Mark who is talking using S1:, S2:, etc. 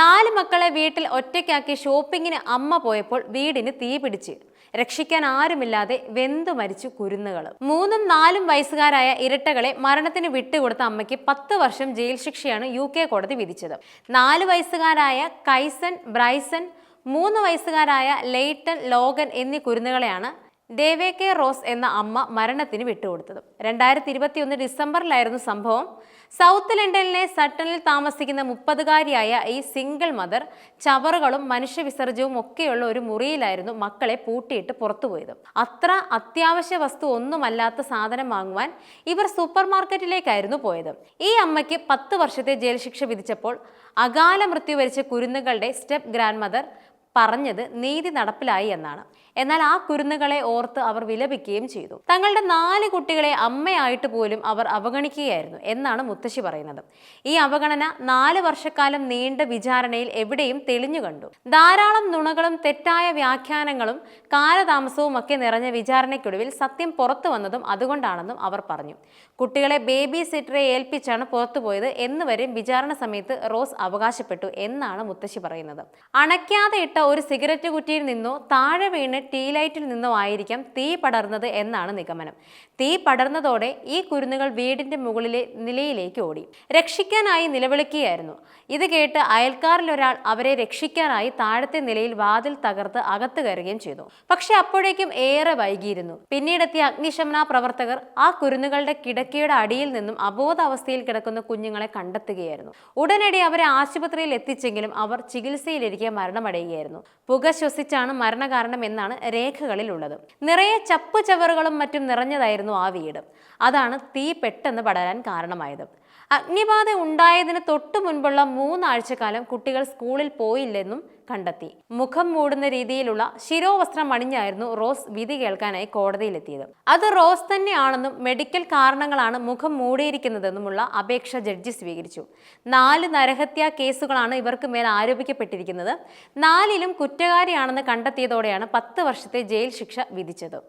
S1: നാല് മക്കളെ വീട്ടിൽ ഒറ്റയ്ക്കാക്കി ഷോപ്പിങ്ങിന് അമ്മ പോയപ്പോൾ വീടിന് തീ പിടിച്ച്. രക്ഷിക്കാൻ ആരുമില്ലാതെ വെന്തു മരിച്ചു കുരുന്നുകൾ. മൂന്നും നാലും വയസ്സുകാരായ ഇരട്ടകളെ മരണത്തിന് വിട്ടുകൊടുത്ത അമ്മയ്ക്ക് പത്ത് വർഷം ജയിൽ ശിക്ഷയാണ് യു കെ കോടതി വിധിച്ചത്. നാല് വയസ്സുകാരായ കൈസൻ ബ്രൈസൺ മൂന്ന് വയസ്സുകാരായ ലെയ്റ്റൺ ലോഗൻ എന്നീ കുരുന്നുകളെയാണ് ദേവേക്കെ റോസ് എന്ന അമ്മ മരണത്തിന് വിട്ടുകൊടുത്തത്. രണ്ടായിരത്തി ഇരുപത്തിയൊന്ന് ഡിസംബറിലായിരുന്നു സംഭവം. സൗത്ത് ലണ്ടനിലെ സട്ടണിൽ താമസിക്കുന്ന മുപ്പതുകാരിയായ ഈ സിംഗിൾ മദർ ചവറുകളും മനുഷ്യവിസർജ്യവും ഒക്കെയുള്ള ഒരു മുറിയിലായിരുന്നു മക്കളെ പൂട്ടിയിട്ട് പുറത്തുപോയത്. അത്ര അത്യാവശ്യ വസ്തു ഒന്നുമല്ലാത്ത സാധനം വാങ്ങുവാൻ ഇവർ സൂപ്പർ മാർക്കറ്റിലേക്കായിരുന്നു പോയത്. ഈ അമ്മയ്ക്ക് പത്ത് വർഷത്തെ ജയിൽ ശിക്ഷ വിധിച്ചപ്പോൾ അകാല മൃത്യു വരിച്ച കുരുന്നുകളുടെ സ്റ്റെപ്പ് ഗ്രാൻഡ് മദർ പറഞ്ഞത് നീതി നടപ്പിലായി എന്നാണ്. എന്നാൽ ആ കുരുന്നുകളെ ഓർത്ത് അവർ വിലപിക്കുകയും ചെയ്തു. തങ്ങളുടെ നാല് കുട്ടികളെ അമ്മയായിട്ട് പോലും അവർ അവഗണിക്കുകയായിരുന്നു എന്നാണ് മുത്തശ്ശി പറയുന്നത്. ഈ അവഗണന നാല് വർഷക്കാലം നീണ്ട വിചാരണയിൽ എവിടെയും തെളിഞ്ഞു കണ്ടു. ധാരാളം നുണകളും തെറ്റായ വ്യാഖ്യാനങ്ങളും കാലതാമസവും ഒക്കെ നിറഞ്ഞ വിചാരണയ്ക്കൊടുവിൽ സത്യം പുറത്തു വന്നതും അതുകൊണ്ടാണെന്നും അവർ പറഞ്ഞു. കുട്ടികളെ ബേബി സിറ്ററെ ഏൽപ്പിച്ചാണ് പുറത്തുപോയത് എന്നുവരെയും വരെ വിചാരണ സമയത്ത് റോസ് അവകാശപ്പെട്ടു എന്നാണ് മുത്തശ്ശി പറയുന്നത്. അണയ്ക്കാതെ ഇട്ട ഒരു സിഗരറ്റ് കുറ്റിയിൽ നിന്നോ താഴെ വീണ് ടീ ലൈറ്റിൽ നിന്നോ ആയിരിക്കാം തീ പടർന്നത് എന്നാണ് നിഗമനം. തീ പടർന്നതോടെ ഈ കുരുന്നുകൾ വീടിന്റെ മുകളിലെ നിലയിലേക്ക് ഓടി. രക്ഷിക്കാനായി നിലവിളിക്കുകയായിരുന്നു. ഇത് കേട്ട് അയൽക്കാരിലൊരാൾ അവരെ രക്ഷിക്കാനായി താഴത്തെ നിലയിൽ വാതിൽ തകർത്ത് അകത്ത് കയറുകയും ചെയ്തു. പക്ഷെ അപ്പോഴേക്കും ഏറെ വൈകിയിരുന്നു. പിന്നീടെത്തിയ അഗ്നിശമന പ്രവർത്തകർ ആ കുരുന്നുകളുടെ കിടക്കയുടെ അടിയിൽ നിന്നും അബോധാവസ്ഥയിൽ കിടക്കുന്ന കുഞ്ഞുങ്ങളെ കണ്ടെത്തുകയായിരുന്നു. ഉടനടി അവരെ ആശുപത്രിയിൽ എത്തിച്ചെങ്കിലും അവർ ചികിത്സയിലിരിക്കെ മരണമടയുകയായിരുന്നു. പുക ശ്വസിച്ചാണ് മരണകാരണം എന്നാണ് രേഖകളിലുള്ളത്. നിറയെ ചപ്പ് ചവറുകളും മറ്റും നിറഞ്ഞതായിരുന്നു ആ വീട്. അതാണ് തീ പെട്ടെന്ന് പടരാൻ കാരണമായത്. അഗ്നിബാധ ഉണ്ടായതിന് തൊട്ടു മുൻപുള്ള മൂന്നാഴ്ചക്കാലം കുട്ടികൾ സ്കൂളിൽ പോയില്ലെന്നും കണ്ടെത്തി. മുഖം മൂടുന്ന രീതിയിലുള്ള ശിരോവസ്ത്രം അണിഞ്ഞായിരുന്നു റോസ് വിധി കേൾക്കാനായി കോടതിയിലെത്തിയത്. അത് റോസ് തന്നെയാണെന്നും മെഡിക്കൽ കാരണങ്ങളാണ് മുഖം മൂടിയിരിക്കുന്നതെന്നുമുള്ള അപേക്ഷ ജഡ്ജി സ്വീകരിച്ചു. നാല് നരഹത്യാ കേസുകളാണ് ഇവർക്ക് മേൽ ആരോപിക്കപ്പെട്ടിരിക്കുന്നത്. നാലിലും കുറ്റകാരിയാണെന്ന് കണ്ടെത്തിയതോടെയാണ് പത്ത് വർഷത്തെ ജയിൽ ശിക്ഷ വിധിച്ചത്.